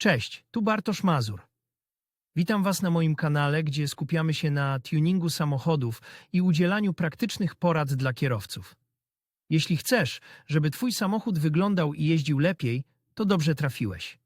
Cześć, tu Bartosz Mazur. Witam Was na moim kanale, gdzie skupiamy się na tuningu samochodów i udzielaniu praktycznych porad dla kierowców. Jeśli chcesz, żeby Twój samochód wyglądał i jeździł lepiej, to dobrze trafiłeś.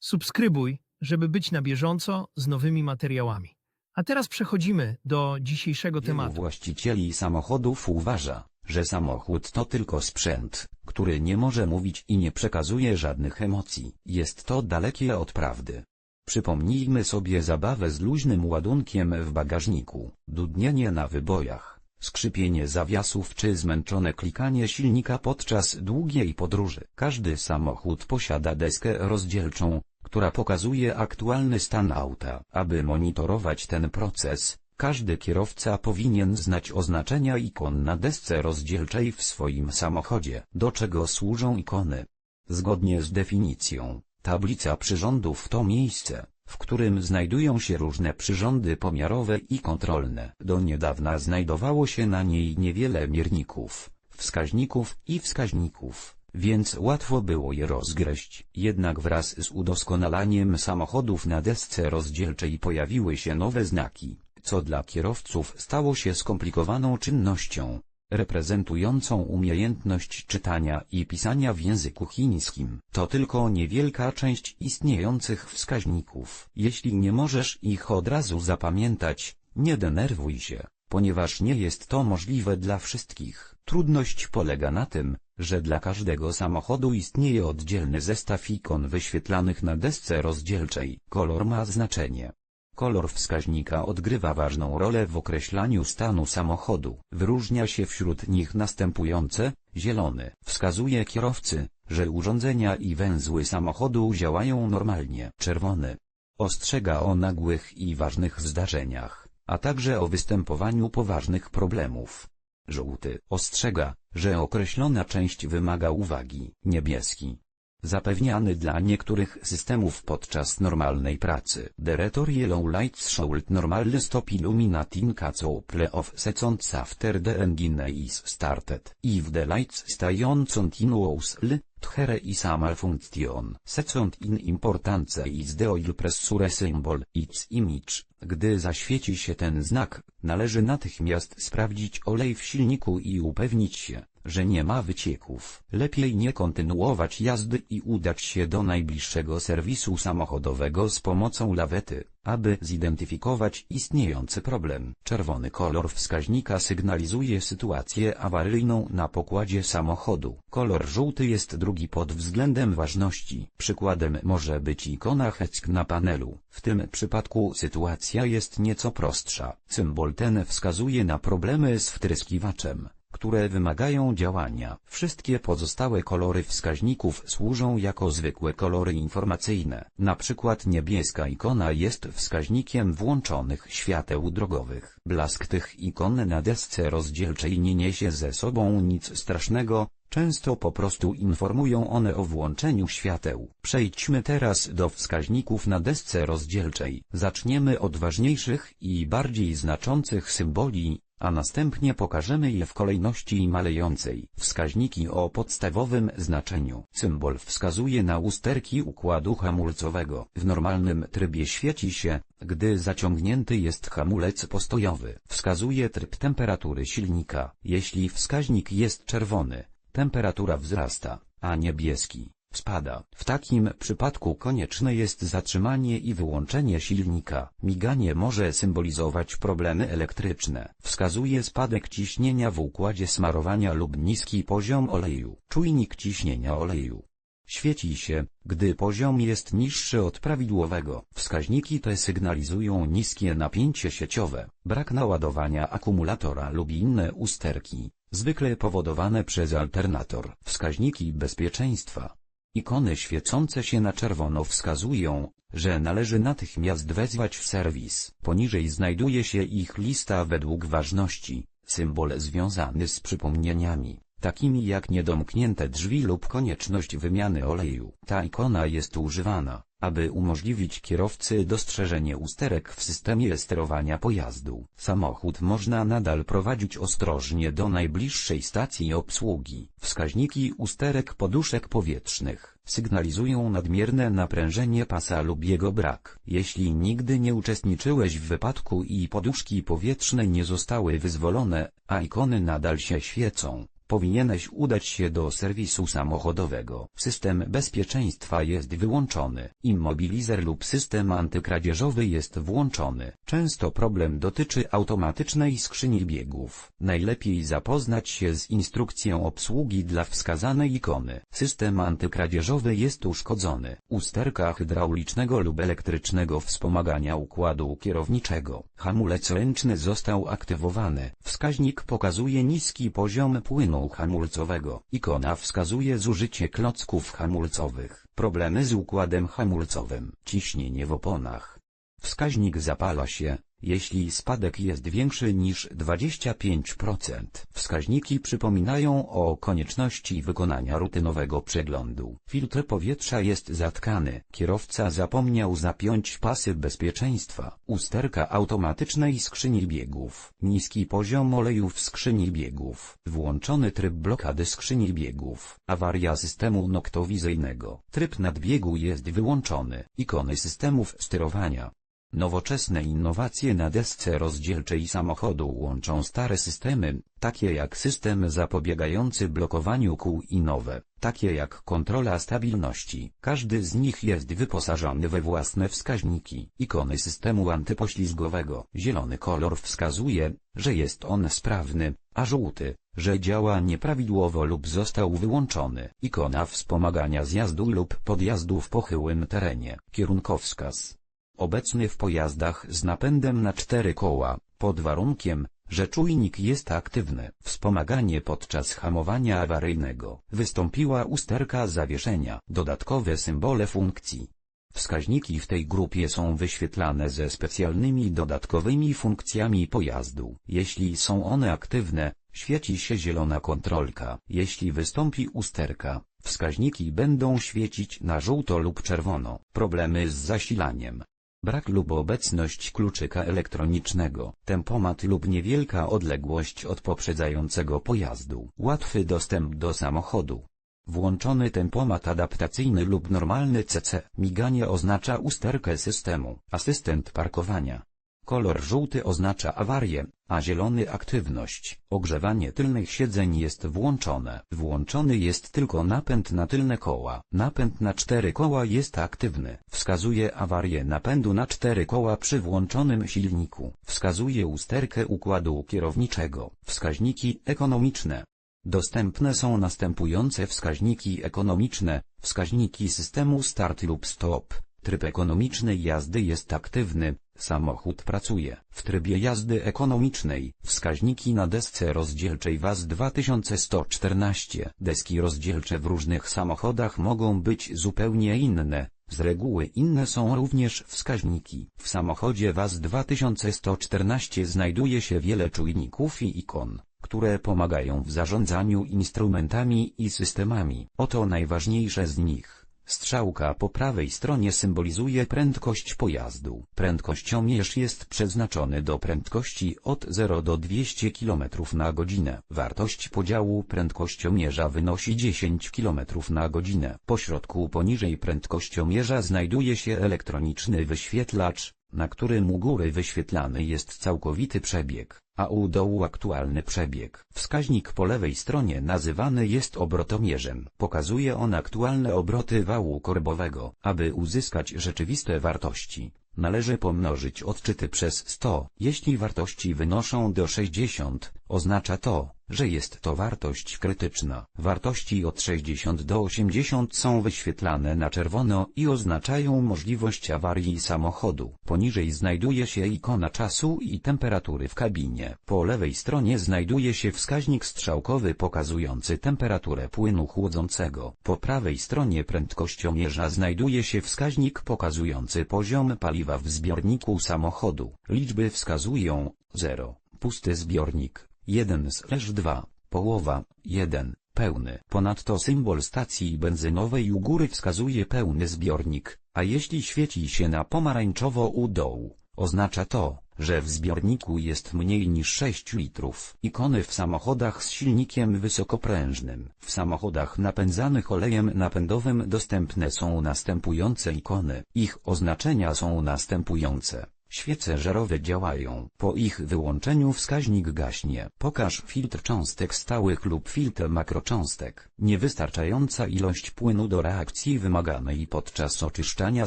Subskrybuj, żeby być na bieżąco z nowymi materiałami. A teraz przechodzimy do dzisiejszego Wielu tematu. właścicieli samochodów uważa, że samochód to tylko sprzęt, który nie może mówić i nie przekazuje żadnych emocji. Jest to dalekie od prawdy. Przypomnijmy sobie zabawę z luźnym ładunkiem w bagażniku, dudnienie na wybojach, skrzypienie zawiasów czy zmęczone klikanie silnika podczas długiej podróży. Każdy samochód posiada deskę rozdzielczą, która pokazuje aktualny stan auta. Aby monitorować ten proces, każdy kierowca powinien znać oznaczenia ikon na desce rozdzielczej w swoim samochodzie. Do czego służą ikony? Zgodnie z definicją, tablica przyrządów to miejsce, w którym znajdują się różne przyrządy pomiarowe i kontrolne. Do niedawna znajdowało się na niej niewiele mierników, wskaźników i wskaźników, więc łatwo było je rozgryźć. Jednak wraz z udoskonalaniem samochodów na desce rozdzielczej pojawiły się nowe znaki, co dla kierowców stało się skomplikowaną czynnością, reprezentującą umiejętność czytania i pisania w języku chińskim. To tylko niewielka część istniejących wskaźników. Jeśli nie możesz ich od razu zapamiętać, nie denerwuj się, ponieważ nie jest to możliwe dla wszystkich. Trudność polega na tym, że dla każdego samochodu istnieje oddzielny zestaw ikon wyświetlanych na desce rozdzielczej. Kolor ma znaczenie. Kolor wskaźnika odgrywa ważną rolę w określaniu stanu samochodu. Wyróżnia się wśród nich następujące, zielony wskazuje kierowcy, że urządzenia i węzły samochodu działają normalnie. Czerwony ostrzega o nagłych i ważnych zdarzeniach, a także o występowaniu poważnych problemów. Żółty ostrzega, że określona część wymaga uwagi. Niebieski zapewniany dla niektórych systemów podczas normalnej pracy. The Retor Yellow Lights should normally stop illuminating couple of seconds after the engine is started. If the lights stay on continuously, there is a malfunction. Second in importance is the oil pressure symbol, its image. Gdy zaświeci się ten znak, należy natychmiast sprawdzić olej w silniku i upewnić się, że nie ma wycieków. Lepiej nie kontynuować jazdy i udać się do najbliższego serwisu samochodowego z pomocą lawety, aby zidentyfikować istniejący problem. Czerwony kolor wskaźnika sygnalizuje sytuację awaryjną na pokładzie samochodu. Kolor żółty jest drugi pod względem ważności. Przykładem może być ikona HECK na panelu. W tym przypadku sytuacja jest nieco prostsza. Symbol ten wskazuje na problemy z wtryskiwaczem które wymagają działania. Wszystkie pozostałe kolory wskaźników służą jako zwykłe kolory informacyjne. Na przykład niebieska ikona jest wskaźnikiem włączonych świateł drogowych. Blask tych ikon na desce rozdzielczej nie niesie ze sobą nic strasznego, Często po prostu informują one o włączeniu świateł. Przejdźmy teraz do wskaźników na desce rozdzielczej. Zaczniemy od ważniejszych i bardziej znaczących symboli, a następnie pokażemy je w kolejności malejącej. Wskaźniki o podstawowym znaczeniu. Symbol wskazuje na usterki układu hamulcowego. W normalnym trybie świeci się, gdy zaciągnięty jest hamulec postojowy. Wskazuje tryb temperatury silnika. Jeśli wskaźnik jest czerwony, temperatura wzrasta, a niebieski spada. W takim przypadku konieczne jest zatrzymanie i wyłączenie silnika. Miganie może symbolizować problemy elektryczne. Wskazuje spadek ciśnienia w układzie smarowania lub niski poziom oleju. Czujnik ciśnienia oleju. Świeci się, gdy poziom jest niższy od prawidłowego. Wskaźniki te sygnalizują niskie napięcie sieciowe, brak naładowania akumulatora lub inne usterki, zwykle powodowane przez alternator. Wskaźniki bezpieczeństwa. Ikony świecące się na czerwono wskazują, że należy natychmiast wezwać w serwis. Poniżej znajduje się ich lista według ważności, symbol związany z przypomnieniami, takimi jak niedomknięte drzwi lub konieczność wymiany oleju. Ta ikona jest używana, aby umożliwić kierowcy dostrzeżenie usterek w systemie sterowania pojazdu. Samochód można nadal prowadzić ostrożnie do najbliższej stacji obsługi. Wskaźniki usterek poduszek powietrznych sygnalizują nadmierne naprężenie pasa lub jego brak. Jeśli nigdy nie uczestniczyłeś w wypadku i poduszki powietrzne nie zostały wyzwolone, a ikony nadal się świecą, powinieneś udać się do serwisu samochodowego. System bezpieczeństwa jest wyłączony. Immobilizer lub system antykradzieżowy jest włączony. Często problem dotyczy automatycznej skrzyni biegów. Najlepiej zapoznać się z instrukcją obsługi dla wskazanej ikony. System antykradzieżowy jest uszkodzony. Usterka hydraulicznego lub elektrycznego wspomagania układu kierowniczego. Hamulec ręczny został aktywowany. Wskaźnik pokazuje niski poziom płynu hamulcowego. Ikona wskazuje zużycie klocków hamulcowych. Problemy z układem hamulcowym. Ciśnienie w oponach. Wskaźnik zapala się, jeśli spadek jest większy niż 25%. Wskaźniki przypominają o konieczności wykonania rutynowego przeglądu. Filtr powietrza jest zatkany. Kierowca zapomniał zapiąć pasy bezpieczeństwa. Usterka automatycznej skrzyni biegów. Niski poziom oleju w skrzyni biegów. Włączony tryb blokady skrzyni biegów. Awaria systemu noktowizyjnego. Tryb nadbiegu jest wyłączony. Ikony systemów sterowania. Nowoczesne innowacje na desce rozdzielczej samochodu łączą stare systemy, takie jak system zapobiegający blokowaniu kół i nowe, takie jak kontrola stabilności. Każdy z nich jest wyposażony we własne wskaźniki. Ikony systemu antypoślizgowego. Zielony kolor wskazuje, że jest on sprawny, a żółty, że działa nieprawidłowo lub został wyłączony. Ikona wspomagania zjazdu lub podjazdu w pochyłym terenie. Kierunkowskaz obecny w pojazdach z napędem na cztery koła, pod warunkiem, że czujnik jest aktywny. Wspomaganie podczas hamowania awaryjnego. Wystąpiła usterka zawieszenia. Dodatkowe symbole funkcji. Wskaźniki w tej grupie są wyświetlane ze specjalnymi dodatkowymi funkcjami pojazdu. Jeśli są one aktywne, świeci się zielona kontrolka. Jeśli wystąpi usterka, wskaźniki będą świecić na żółto lub czerwono. Problemy z zasilaniem. Brak lub obecność kluczyka elektronicznego, tempomat lub niewielka odległość od poprzedzającego pojazdu. Łatwy dostęp do samochodu. Włączony tempomat adaptacyjny lub normalny CC. Miganie oznacza usterkę systemu. Asystent parkowania. Kolor żółty oznacza awarię, a zielony aktywność. Ogrzewanie tylnych siedzeń jest włączone. Włączony jest tylko napęd na tylne koła. Napęd na cztery koła jest aktywny. Wskazuje awarię napędu na cztery koła przy włączonym silniku. Wskazuje usterkę układu kierowniczego. Wskaźniki ekonomiczne. Dostępne są następujące wskaźniki ekonomiczne, wskaźniki systemu start lub stop. Tryb ekonomicznej jazdy jest aktywny, samochód pracuje. W trybie jazdy ekonomicznej, wskaźniki na desce rozdzielczej WAZ 2114. Deski rozdzielcze w różnych samochodach mogą być zupełnie inne, z reguły inne są również wskaźniki. W samochodzie WAZ 2114 znajduje się wiele czujników i ikon które pomagają w zarządzaniu instrumentami i systemami. Oto najważniejsze z nich. Strzałka po prawej stronie symbolizuje prędkość pojazdu. Prędkościomierz jest przeznaczony do prędkości od 0 do 200 km na godzinę. Wartość podziału prędkościomierza wynosi 10 km na godzinę. Po środku poniżej prędkościomierza znajduje się elektroniczny wyświetlacz, na którym u góry wyświetlany jest całkowity przebieg, a u dołu aktualny przebieg. Wskaźnik po lewej stronie nazywany jest obrotomierzem. Pokazuje on aktualne obroty wału korbowego. Aby uzyskać rzeczywiste wartości, należy pomnożyć odczyty przez 100. Jeśli wartości wynoszą do 60, oznacza to, że jest to wartość krytyczna. Wartości od 60 do 80 są wyświetlane na czerwono i oznaczają możliwość awarii samochodu. Poniżej znajduje się ikona czasu i temperatury w kabinie. Po lewej stronie znajduje się wskaźnik strzałkowy pokazujący temperaturę płynu chłodzącego. Po prawej stronie prędkościomierza znajduje się wskaźnik pokazujący poziom paliwa w zbiorniku samochodu. Liczby wskazują 0, pusty zbiornik, 1 slash 2, połowa, 1, pełny. Ponadto symbol stacji benzynowej u góry wskazuje pełny zbiornik, a jeśli świeci się na pomarańczowo u dołu, oznacza to, że w zbiorniku jest mniej niż 6 litrów. Ikony w samochodach z silnikiem wysokoprężnym. W samochodach napędzanych olejem napędowym dostępne są następujące ikony. Ich oznaczenia są następujące. Świece żarowe działają. Po ich wyłączeniu wskaźnik gaśnie. Pokaż filtr cząstek stałych lub filtr makrocząstek. Niewystarczająca ilość płynu do reakcji wymaganej podczas oczyszczania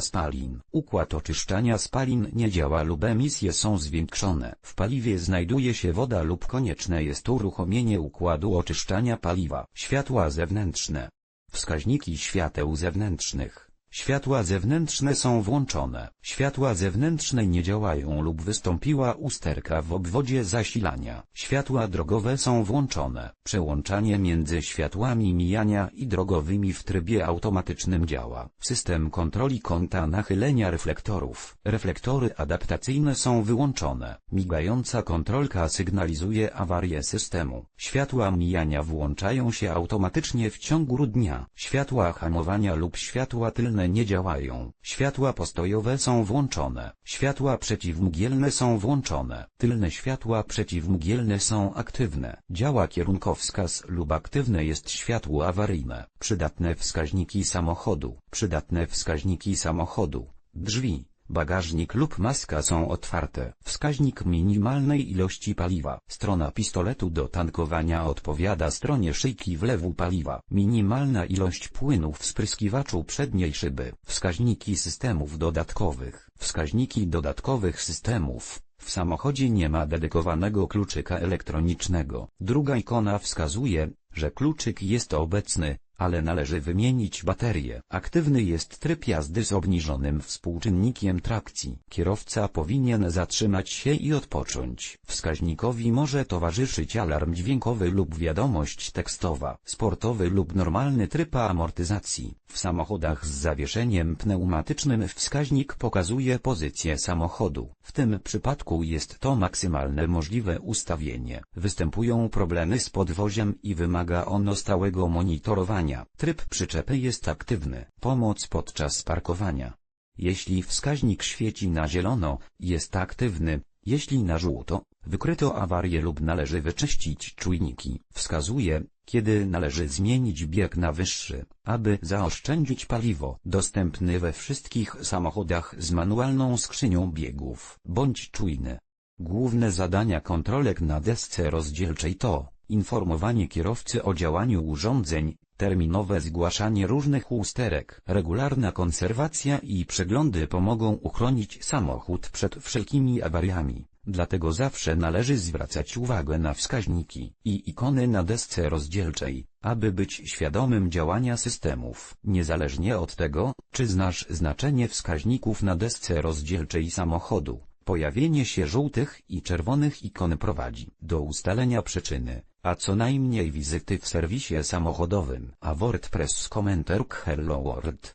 spalin. Układ oczyszczania spalin nie działa lub emisje są zwiększone. W paliwie znajduje się woda lub konieczne jest uruchomienie układu oczyszczania paliwa. Światła zewnętrzne. Wskaźniki świateł zewnętrznych. Światła zewnętrzne są włączone. Światła zewnętrzne nie działają lub wystąpiła usterka w obwodzie zasilania. Światła drogowe są włączone. Przełączanie między światłami mijania i drogowymi w trybie automatycznym działa. System kontroli kąta nachylenia reflektorów. Reflektory adaptacyjne są wyłączone. Migająca kontrolka sygnalizuje awarię systemu. Światła mijania włączają się automatycznie w ciągu dnia. Światła hamowania lub światła tylne nie działają. Światła postojowe są włączone. Światła przeciwmgielne są włączone. Tylne światła przeciwmgielne są aktywne. Działa kierunkowskaz lub aktywne jest światło awaryjne. Przydatne wskaźniki samochodu. Przydatne wskaźniki samochodu. Drzwi. Bagażnik lub maska są otwarte. Wskaźnik minimalnej ilości paliwa. Strona pistoletu do tankowania odpowiada stronie szyjki wlewu paliwa. Minimalna ilość płynu w spryskiwaczu przedniej szyby. Wskaźniki systemów dodatkowych. Wskaźniki dodatkowych systemów. W samochodzie nie ma dedykowanego kluczyka elektronicznego. Druga ikona wskazuje, że kluczyk jest obecny, ale należy wymienić baterię. Aktywny jest tryb jazdy z obniżonym współczynnikiem trakcji. Kierowca powinien zatrzymać się i odpocząć. Wskaźnikowi może towarzyszyć alarm dźwiękowy lub wiadomość tekstowa. Sportowy lub normalny tryb amortyzacji. W samochodach z zawieszeniem pneumatycznym wskaźnik pokazuje pozycję samochodu. W tym przypadku jest to maksymalne możliwe ustawienie. Występują problemy z podwoziem i wymaga ono stałego monitorowania. Tryb przyczepy jest aktywny. Pomoc podczas parkowania. Jeśli wskaźnik świeci na zielono, jest aktywny. Jeśli na żółto, wykryto awarię lub należy wyczyścić czujniki. Wskazuje, kiedy należy zmienić bieg na wyższy, aby zaoszczędzić paliwo. Dostępny we wszystkich samochodach z manualną skrzynią biegów. Bądź czujny. Główne zadania kontrolek na desce rozdzielczej to informowanie kierowcy o działaniu urządzeń, terminowe zgłaszanie różnych usterek, regularna konserwacja i przeglądy pomogą uchronić samochód przed wszelkimi awariami. Dlatego zawsze należy zwracać uwagę na wskaźniki i ikony na desce rozdzielczej, aby być świadomym działania systemów. Niezależnie od tego, czy znasz znaczenie wskaźników na desce rozdzielczej samochodu, pojawienie się żółtych i czerwonych ikon prowadzi do ustalenia przyczyny, a co najmniej wizyty w serwisie samochodowym. A WordPress komentarz Hello World.